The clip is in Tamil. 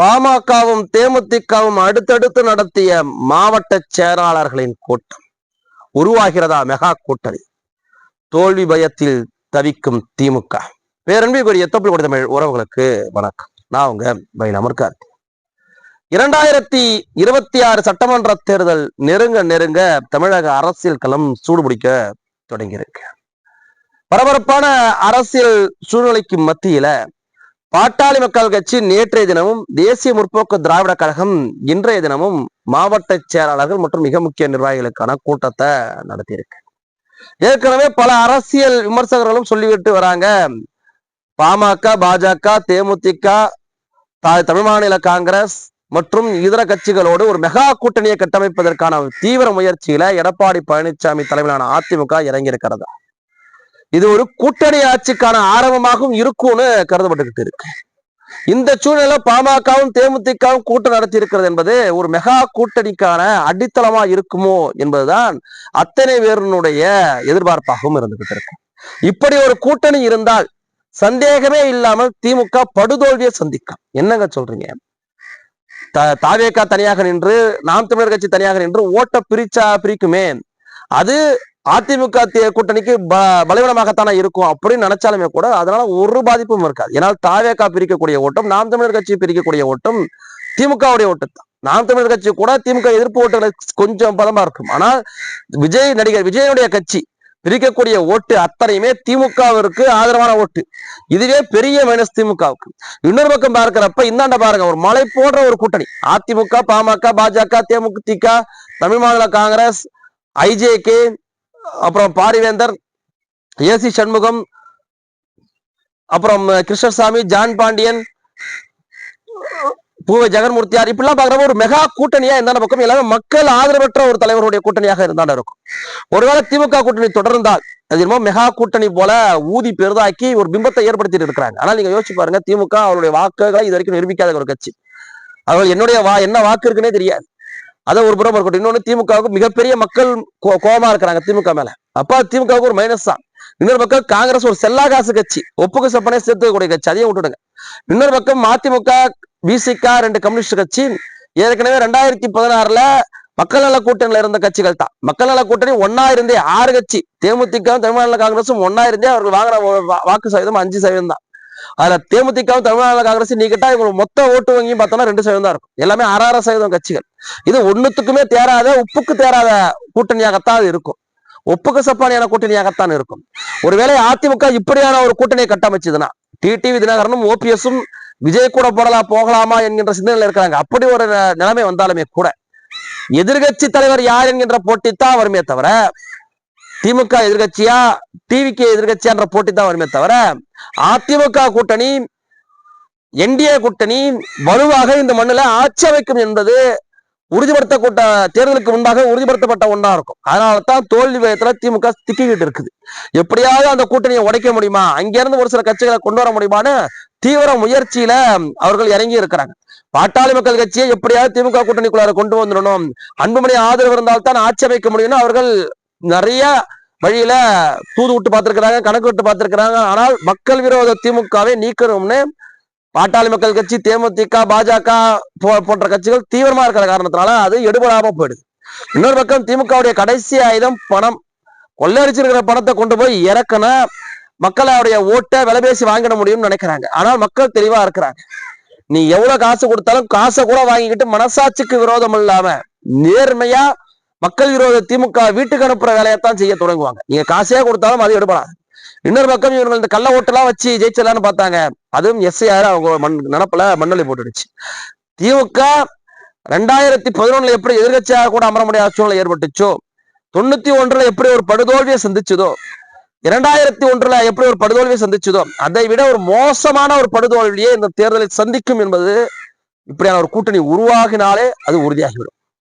பாமகவும் தேமுதிகவும் அடுத்தடுத்து நடத்திய மாவட்ட செயலாளர்களின் கூட்டம். உருவாகிறதா மெகா கூட்டணி? தோல்வி பயத்தில் தவிக்கும் திமுக. பேரன்பிற்குரிய தொப்பில் கொடுத்த தமிழ் உறவுகளுக்கு வணக்கம். நான் உங்க பைனமர் கார்த்தி இரண்டாயிரத்தி இருபத்தி ஆறு சட்டமன்ற தேர்தல் நெருங்க நெருங்க தமிழக அரசியல் களம் சூடுபிடிக்க தொடங்கியிருக்கு. பரபரப்பான அரசியல் சூழ்நிலைக்கு மத்தியில பாட்டாளி மக்கள் கட்சி நேற்றைய தினமும் தேசிய முற்போக்கு திராவிட கழகம் இன்றைய தினமும் மாவட்ட செயலாளர்கள் மற்றும் மிக முக்கிய நிர்வாகிகளுக்கான கூட்டத்தை நடத்தியிருக்கு. ஏற்கனவே பல அரசியல் விமர்சகர்களும் சொல்லிவிட்டு வராங்க. பாமக பாஜக தேமுதிக தமிழ் மாநில காங்கிரஸ் மற்றும் இதர கட்சிகளோடு ஒரு மெகா கூட்டணியை கட்டமைப்பதற்கான தீவிர முயற்சியில எடப்பாடி பழனிசாமி தலைமையிலான அதிமுக இறங்கி இருக்கிறதா இது ஒரு கூட்டணி ஆட்சிக்கான ஆரம்பமாகவும் இருக்கும்னு கருதப்பட்டுக்கிட்டு இருக்கு. இந்த சூழ்நிலை பாமகவும் தேமுதிகவும் கூட்டம் நடத்தி இருக்கிறது என்பது ஒரு மெகா கூட்டணிக்கான அடித்தளமா இருக்குமோ என்பதுதான் அத்தனை பேருனுடைய எதிர்பார்ப்பாகவும் இருந்துகிட்டு இருக்கு. இப்படி ஒரு கூட்டணி இருந்தால் சந்தேகமே இல்லாமல் திமுக படுதோல்வியை சந்திக்கும். என்னங்க சொல்றீங்க? தாவேக்கா தாவேகா தனியாக நின்று நாம் தமிழர் கட்சி தனியாக நின்று ஓட்ட பிரிச்சா பிரிக்குமே. அது அதிமுக தே- கூட்டணிக்கு ப- பலவீனமாகத்தானே இருக்கும் அப்படின்னு நினைச்சாலுமே கூட அதனால ஒரு பாதிப்பும் இருக்காது. ஏன்னா தாவேகா பிரிக்கக்கூடிய ஓட்டம் நாம் தமிழர் கட்சி பிரிக்கக்கூடிய ஓட்டம் திமுகவுடைய ஓட்டம் தான். நாம் தமிழர் கட்சி கூட திமுக எதிர்ப்பு ஓட்டுகளை கொஞ்சம் பலமா இருக்கும். ஆனால் விஜய் நடிகர் விஜயனுடைய கட்சி பிரிக்கக்கூடிய ஓட்டு அத்தனையுமே திமுகவிற்கு ஆதரவான ஓட்டு. இதுவே பெரிய மைனஸ் திமுகவுக்கு. இன்னொரு பக்கம் பார்க்கிறப்ப இந்தாண்ட பாருங்க ஒரு மலை போன்ற ஒரு கூட்டணி. அதிமுக பாமக பாஜக தேமுதிக தமிழ் மாநில காங்கிரஸ் ஐஜேகே அப்புறம் பாரிவேந்தர் ஏசி சண்முகம் அப்புறம் கிருஷ்ணசாமி ஜான் பாண்டியன் பூவை ஜெகன்மூர்த்தியார் இப்படிலாம் பாக்குறப்ப ஒரு மெகா கூட்டணியா இருந்தான பக்கம் எல்லாமே மக்கள் ஆதரவற்ற ஒரு தலைவருடைய கூட்டணியாக இருந்தாலும் இருக்கும். ஒருவேளை திமுக கூட்டணி தொடர்ந்தால் அது என்னமோ மெகா கூட்டணி போல ஊதி பெரிதாக்கி ஒரு பிம்பத்தை ஏற்படுத்திட்டு இருக்கிறாங்க. ஆனால் நீங்க யோசிச்சு பாருங்க திமுக அவருடைய வாக்குகளை இது வரைக்கும் நிரூபிக்காத ஒரு கட்சி. அவர்கள் என்னுடைய வா என்ன வாக்கு இருக்குன்னே தெரியாது. அதை ஒரு புறம் இருக்கட்டும் இன்னொன்னு திமுகவுக்கு மிகப்பெரிய மக்கள் கோ- கோவமா இருக்கிறாங்க திமுக மேல. அப்ப திமுகவுக்கு ஒரு மைனஸ் தான் இன்னொரு பக்கம் காங்கிரஸ் ஒரு செல்லா காசு கட்சி. ஒப்புக்கு சப்பனே சேர்த்துக்கூடிய கட்சி. அதையும் விட்டுடுங்க. இன்னொரு பக்கம் மதிமுக பிசிக ரெண்டு கம்யூனிஸ்ட் கட்சி. ஏற்கனவே ரெண்டாயிரத்தி பதினாறுல மக்கள் நல கூட்டணியில இருந்த கட்சிகள் தான். மக்கள் நல கூட்டணி ஒன்னா இருந்தே ஆறு கட்சி. தேமுதிக தமிழ்நாடு காங்கிரசும் ஒன்னா இருந்தே அவர்கள் வாங்குற வாக்கு சதவீதம் அஞ்சு சதவீதம் தான். அதுல தேமுதிகவும் தமிழ்நாடு காங்கிரஸ் நீ கேட்டா இவங்க மொத்த ஓட்டு வங்கியும் பார்த்தோம்னா ரெண்டு சதவீதம் தான் இருக்கும். எல்லாமே ஆறாறு சதவீதம் கட்சிகள். இது ஒண்ணுத்துக்குமே தேராத உப்புக்கு தேராத கூட்டணியாகத்தான் அது இருக்கும். ஒப்புக்கு சப்பானியான கூட்டணியாகத்தான் இருக்கும். ஒருவேளை அதிமுக இப்படியான ஒரு கூட்டணியை கட்டமைச்சதுன்னா டிடிவி தினகரனும் ஓபிஎஸும் விஜய் கூட போடலாம் போகலாமா என்கின்ற சிந்தனையில் இருக்கிறாங்க. அப்படி ஒரு நிலைமை வந்தாலுமே கூட எதிர்கட்சி தலைவர் யார் என்கின்ற போட்டி தான் வருமே தவிர திமுக எதிர்கட்சியா டிவிக்கு எதிர்கட்சியான்ற போட்டி தான் வருமே தவிர அதிமுக கூட்டணி என்டிஏ கூட்டணி வலுவாக இந்த மண்ணுல ஆட்சி அமைக்கும் என்பது உறுதிப்படுத்த கூட்ட தேர்தலுக்கு முன்பாக உறுதிப்படுத்தப்பட்ட ஒன்றா இருக்கும். அதனால தான் தோல்வி விதத்துல திமுக திக்கிக்கிட்டு இருக்குது. எப்படியாவது அந்த கூட்டணியை உடைக்க முடியுமா? அங்கிருந்து ஒரு சில கட்சிகளை கொண்டு வர முடியுமான்னு தீவிர முயற்சியில அவர்கள் இறங்கி இருக்கிறாங்க. பாட்டாளி மக்கள் கட்சியை எப்படியாவது திமுக கூட்டணிக்குள்ளார கொண்டு வந்துடணும். அன்புமணி ஆதரவு இருந்தால்தான் ஆட்சி அமைக்க முடியும்னு அவர்கள் நிறைய வழியில தூது விட்டு பார்த்திருக்கிறாங்க கணக்கு விட்டு பார்த்திருக்கிறாங்க. ஆனால் மக்கள் விரோத திமுகவை நீக்கணும்னு பாட்டாளி மக்கள் கட்சி தேமுதிக பாஜக போ- போன்ற கட்சிகள் தீவிரமா இருக்கிற காரணத்தினால அது எடுபடாம போயிடுது. இன்னொரு பக்கம் திமுகவுடைய கடைசி ஆயுதம் பணம். கொள்ளடிச்சிருக்கிற பணத்தை கொண்டு போய் இறக்கன மக்களுடைய ஓட்டை விலை பேசி வாங்கிட முடியும்னு நினைக்கிறாங்க. ஆனால் மக்கள் தெளிவா இருக்கிறாங்க. நீ எவ்வளவு காசு கொடுத்தாலும் காசை கூட வாங்கிக்கிட்டு மனசாட்சிக்கு விரோதம் இல்லாம நேர்மையா மக்கள் விரோத திமுக வீட்டுக்கு அனுப்புற வேலையைத்தான் செய்ய தொடங்குவாங்க. நீங்க காசே கொடுத்தாலும் அது எடுப்பலாம் இன்னொரு பக்கம் இவங்க இந்த கள்ள ஓட்டெல்லாம் வச்சு ஜெயிச்சலான்னு பார்த்தாங்க. அதுவும் எஸ்ஐஆர் அவங்க மண் நினப்புல மண்ணொலி போட்டுடுச்சு. திமுக ரெண்டாயிரத்தி பதினொன்னுல எப்படி எதிர்கட்சியாக கூட அமர முடியாத சூழ்நிலை ஏற்பட்டுச்சோ? தொண்ணூத்தி ஒன்றுல எப்படி ஒரு படுதோல்வியை சந்திச்சதோ? இரண்டாயிரத்தி ஒன்றுல எப்படி ஒரு படுதோல்வியை சந்திச்சதோ? அதை விட ஒரு மோசமான ஒரு படுதோல்வியை இந்த தேர்தலில் சந்திக்கும் என்பது இப்படியான ஒரு கூட்டணி உருவாகினாலே அது உறுதியாகிவிடும்.